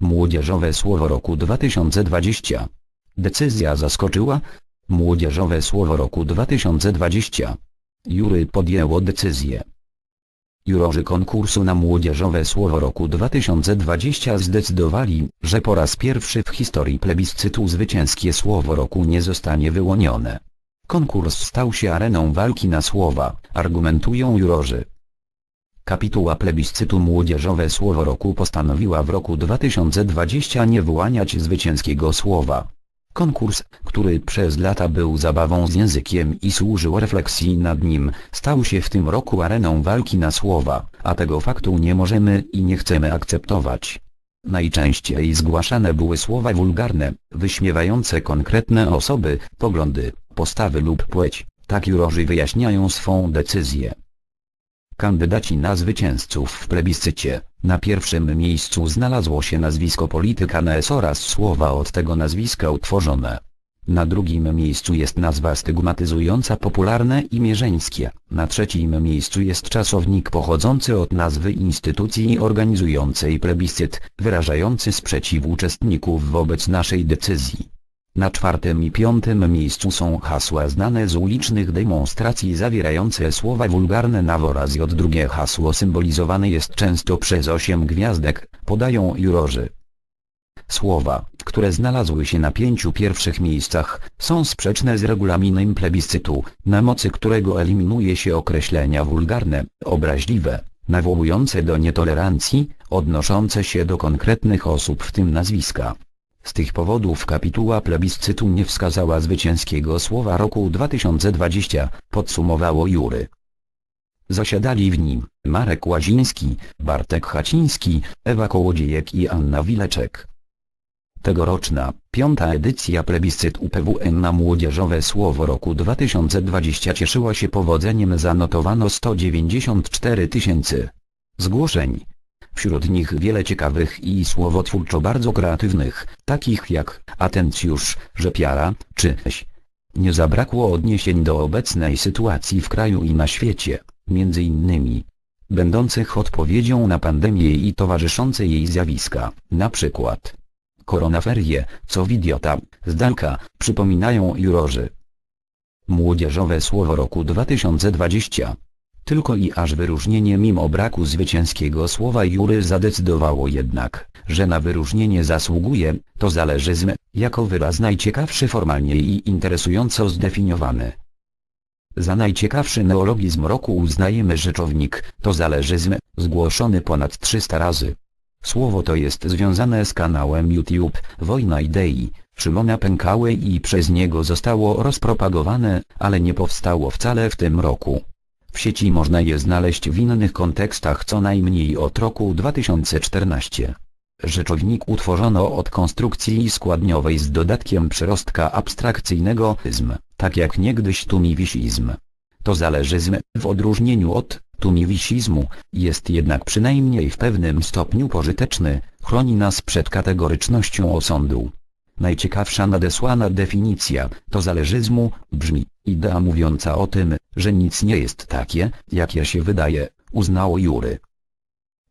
Młodzieżowe słowo roku 2020. Decyzja zaskoczyła? Młodzieżowe słowo roku 2020. Jury podjęło decyzję. Jurorzy konkursu na Młodzieżowe Słowo Roku 2020 zdecydowali, że po raz pierwszy w historii plebiscytu zwycięskie Słowo Roku nie zostanie wyłonione. Konkurs stał się areną walki na słowa, argumentują jurorzy. Kapituła plebiscytu Młodzieżowe Słowo Roku postanowiła w roku 2020 nie wyłaniać zwycięskiego słowa. Konkurs, który przez lata był zabawą z językiem i służył refleksji nad nim, stał się w tym roku areną walki na słowa, a tego faktu nie możemy i nie chcemy akceptować. Najczęściej zgłaszane były słowa wulgarne, wyśmiewające konkretne osoby, poglądy, postawy lub płeć, tak jurorzy wyjaśniają swą decyzję. Kandydaci na zwycięzców w plebiscycie. Na pierwszym miejscu znalazło się nazwisko polityka NS oraz słowa od tego nazwiska utworzone. Na drugim miejscu jest nazwa stygmatyzująca popularne imię żeńskie. Na trzecim miejscu jest czasownik pochodzący od nazwy instytucji organizującej plebiscyt, wyrażający sprzeciw uczestników wobec naszej decyzji. Na czwartym i piątym miejscu są hasła znane z ulicznych demonstracji zawierające słowa wulgarne na oraz od drugie hasło symbolizowane jest często przez osiem gwiazdek, podają jurorzy. Słowa, które znalazły się na pięciu pierwszych miejscach, są sprzeczne z regulaminem plebiscytu, na mocy którego eliminuje się określenia wulgarne, obraźliwe, nawołujące do nietolerancji, odnoszące się do konkretnych osób w tym nazwiska. Z tych powodów kapituła plebiscytu nie wskazała zwycięskiego słowa roku 2020, podsumowało Jury. Zasiadali w nim Marek Łaziński, Bartek Haciński, Ewa Kołodziejek i Anna Wileczek. Tegoroczna, piąta edycja plebiscyt UPWN na Młodzieżowe Słowo roku 2020 cieszyła się powodzeniem zanotowano 194 tysięcy zgłoszeń. Wśród nich wiele ciekawych i słowotwórczo bardzo kreatywnych, takich jak Atencjusz, Rzepiara, czy. Nie zabrakło odniesień do obecnej sytuacji w kraju i na świecie, między innymi będących odpowiedzią na pandemię i towarzyszące jej zjawiska, na przykład koronaferie, co widiota, zdalka, przypominają jurorzy. Młodzieżowe Słowo Roku 2020 tylko i aż wyróżnienie mimo braku zwycięskiego słowa jury zadecydowało jednak, że na wyróżnienie zasługuje, to zależyzm, jako wyraz najciekawszy formalnie i interesująco zdefiniowany. Za najciekawszy neologizm roku uznajemy rzeczownik, to zależyzm, zgłoszony ponad 300 razy. Słowo to jest związane z kanałem YouTube, Wojna Idei, Szymona Pękały i przez niego zostało rozpropagowane, ale nie powstało wcale w tym roku. W sieci można je znaleźć w innych kontekstach co najmniej od roku 2014. Rzeczownik utworzono od konstrukcji składniowej z dodatkiem przyrostka abstrakcyjnego izm, tak jak niegdyś tumiwisizm. To zależyzm, w odróżnieniu od tumiwisizmu, jest jednak przynajmniej w pewnym stopniu pożyteczny, chroni nas przed kategorycznością osądu. Najciekawsza nadesłana definicja, to zależyzmu, brzmi, idea mówiąca o tym, że nic nie jest takie, jakie się wydaje, uznało Jury.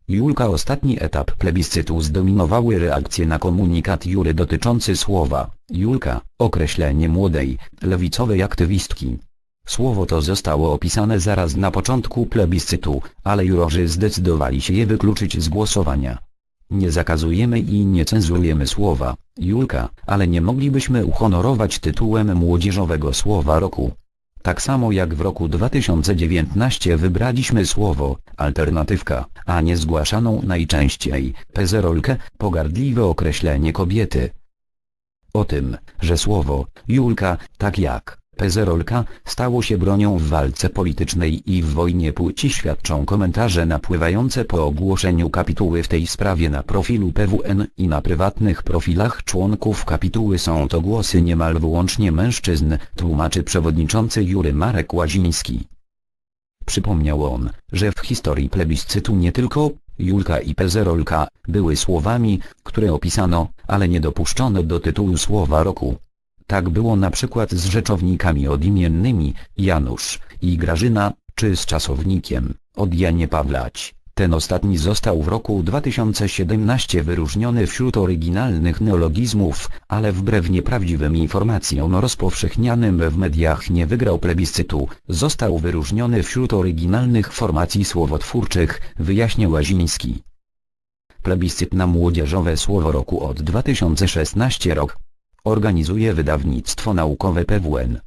Julka ostatni etap plebiscytu zdominowały reakcje na komunikat Jury dotyczący słowa, Julka, określenie młodej, lewicowej aktywistki. Słowo to zostało opisane zaraz na początku plebiscytu, ale jurorzy zdecydowali się je wykluczyć z głosowania. Nie zakazujemy i nie cenzurujemy słowa, Julka, ale nie moglibyśmy uhonorować tytułem młodzieżowego słowa roku. Tak samo jak w roku 2019 wybraliśmy słowo, alternatywka, a nie zgłaszaną najczęściej, pezerolkę, pogardliwe określenie kobiety. O tym, że słowo, Julka, tak jak Pezerolka, stało się bronią w walce politycznej i w wojnie płci świadczą komentarze napływające po ogłoszeniu kapituły w tej sprawie na profilu PWN i na prywatnych profilach członków kapituły są to głosy niemal wyłącznie mężczyzn, tłumaczy przewodniczący Jury Marek Łaziński. Przypomniał on, że w historii plebiscytu nie tylko Julka i Pezerolka były słowami, które opisano, ale nie dopuszczono do tytułu słowa roku. Tak było na przykład z rzeczownikami odimiennymi, Janusz i Grażyna, czy z czasownikiem, od Janie Pawlać, Ten ostatni został w roku 2017 wyróżniony wśród oryginalnych neologizmów, ale wbrew nieprawdziwym informacjom rozpowszechnianym w mediach nie wygrał plebiscytu, został wyróżniony wśród oryginalnych formacji słowotwórczych, wyjaśniał Łaziński. Plebiscyt na młodzieżowe słowo roku od 2016 rok. Organizuje wydawnictwo naukowe PWN.